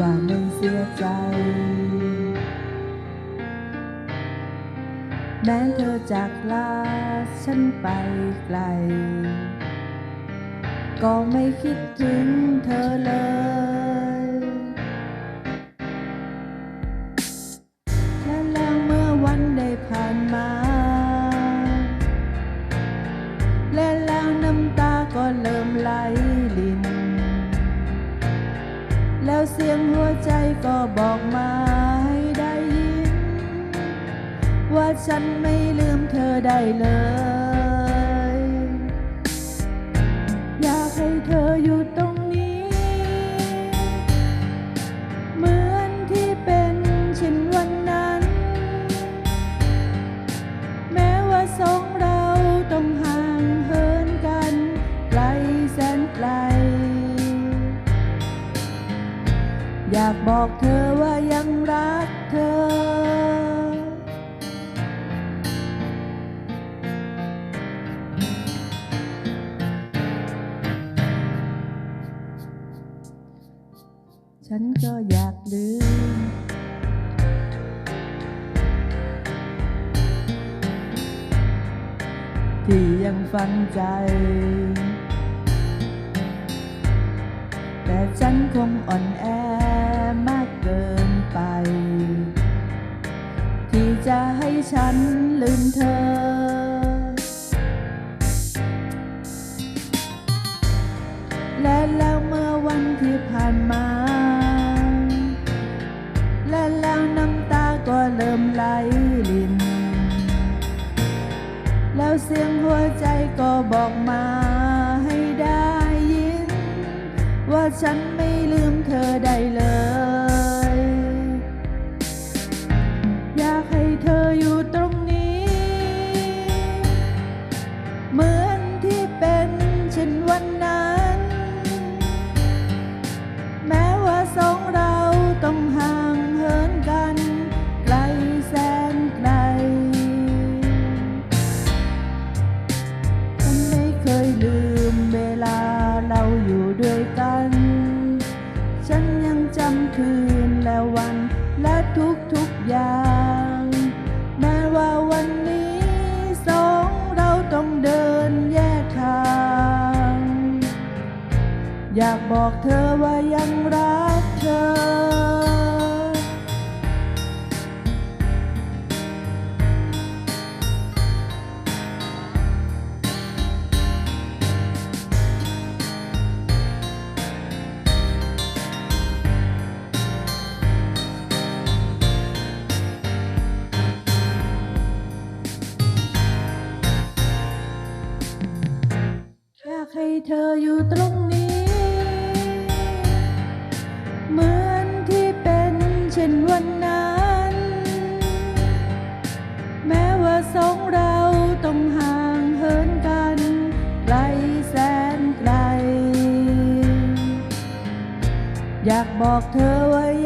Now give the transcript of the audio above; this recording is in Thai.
ว่าไม่เสียใจ แม้เธอจากลาฉันไปไกล ก็ไม่คิดถึงเธอเลย และแล้วเมื่อวันได้ผ่านมา และแล้วน้ำตาก็เลลิ แล้วเสียงหัวใจก็บอกมาให้ได้ยิน ว่าฉันไม่ลืมเธอได้เลย อยากให้เธออยู่ตรงนี้ เหมือนที่เป็นเช่นวันนั้น แม้ว่าสองเรา อยากบอกเธอว่ายังรักเธอ ฉันก็อยากลืมที่ยังฝังใจ แต่ฉันคงอ่อนแอ เธอและแล้วเมื่อวันที่ผ่านมา และแล้วน้ำตาก็เริ่มไหลลิน แล้วเสียงหัวใจก็บอกมาให้ได้ยิน ว่าฉันไม่ลืมเธอได้เลยอย วันนั้น แม้ว่าสองเราต้องห่างเหินกัน ไกลแสนไกลฉันไม่เคยลืมเวลาเราอยู่ด้วยกัน ฉันยังจำคืนและวันและทุกทุกๆอย่าง อยากบอกเธอว่ายังรักเธอ อยากให้เธออยู่ตรงนี้ บอกเธอไว้